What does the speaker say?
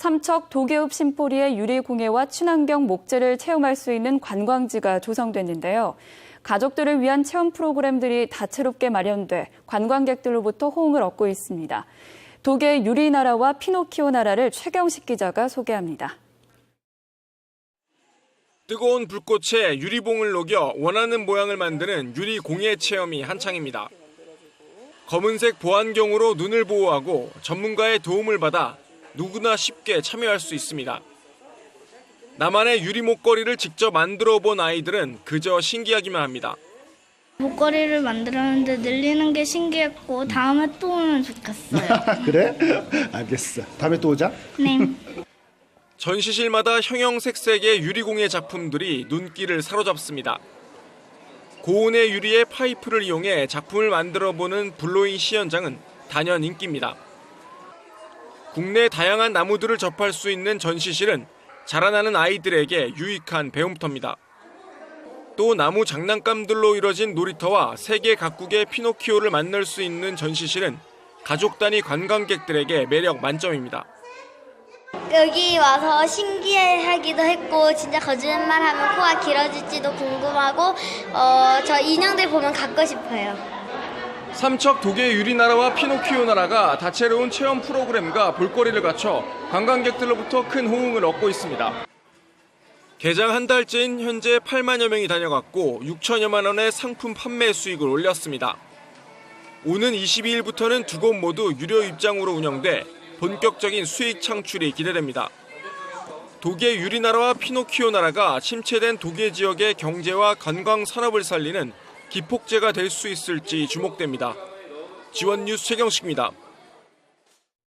삼척 도계읍 신포리의 유리공예와 친환경 목재를 체험할 수 있는 관광지가 조성됐는데요. 가족들을 위한 체험 프로그램들이 다채롭게 마련돼 관광객들로부터 호응을 얻고 있습니다. 독일 유리 나라와 피노키오 나라를 최경식 기자가 소개합니다. 뜨거운 불꽃에 유리봉을 녹여 원하는 모양을 만드는 유리 공예 체험이 한창입니다. 검은색 보안경으로 눈을 보호하고 전문가의 도움을 받아 누구나 쉽게 참여할 수 있습니다. 나만의 유리 목걸이를 직접 만들어 본 아이들은 그저 신기하기만 합니다. 목걸이를 만들었는데 늘리는 게 신기했고 다음에 또 오면 좋겠어요. 그래? 알겠어. 다음에 또 오자. 네. 전시실마다 형형색색의 유리공예 작품들이 눈길을 사로잡습니다. 고온의 유리에 파이프를 이용해 작품을 만들어 보는 블로잉 시연장은 단연 인기입니다. 국내 다양한 나무들을 접할 수 있는 전시실은 자라나는 아이들에게 유익한 배움터입니다. 또 나무 장난감들로 이뤄진 놀이터와 세계 각국의 피노키오를 만날 수 있는 전시실은 가족 단위 관광객들에게 매력 만점입니다. 여기 와서 신기해하기도 했고 진짜 거짓말하면 코가 길어질지도 궁금하고 어, 저 인형들 보면 갖고 싶어요. 삼척 도계 유리나라와 피노키오 나라가 다채로운 체험 프로그램과 볼거리를 갖춰 관광객들로부터 큰 호응을 얻고 있습니다. 개장 한 달째인 현재 8만여 명이 다녀갔고 6천여만 원의 상품 판매 수익을 올렸습니다. 오는 22일부터는 두 곳 모두 유료 입장으로 운영돼 본격적인 수익 창출이 기대됩니다. 독일 유리나라와 피노키오 나라가 침체된 독일 지역의 경제와 관광 산업을 살리는 기폭제가 될 수 있을지 주목됩니다. 지원 뉴스 최경식입니다.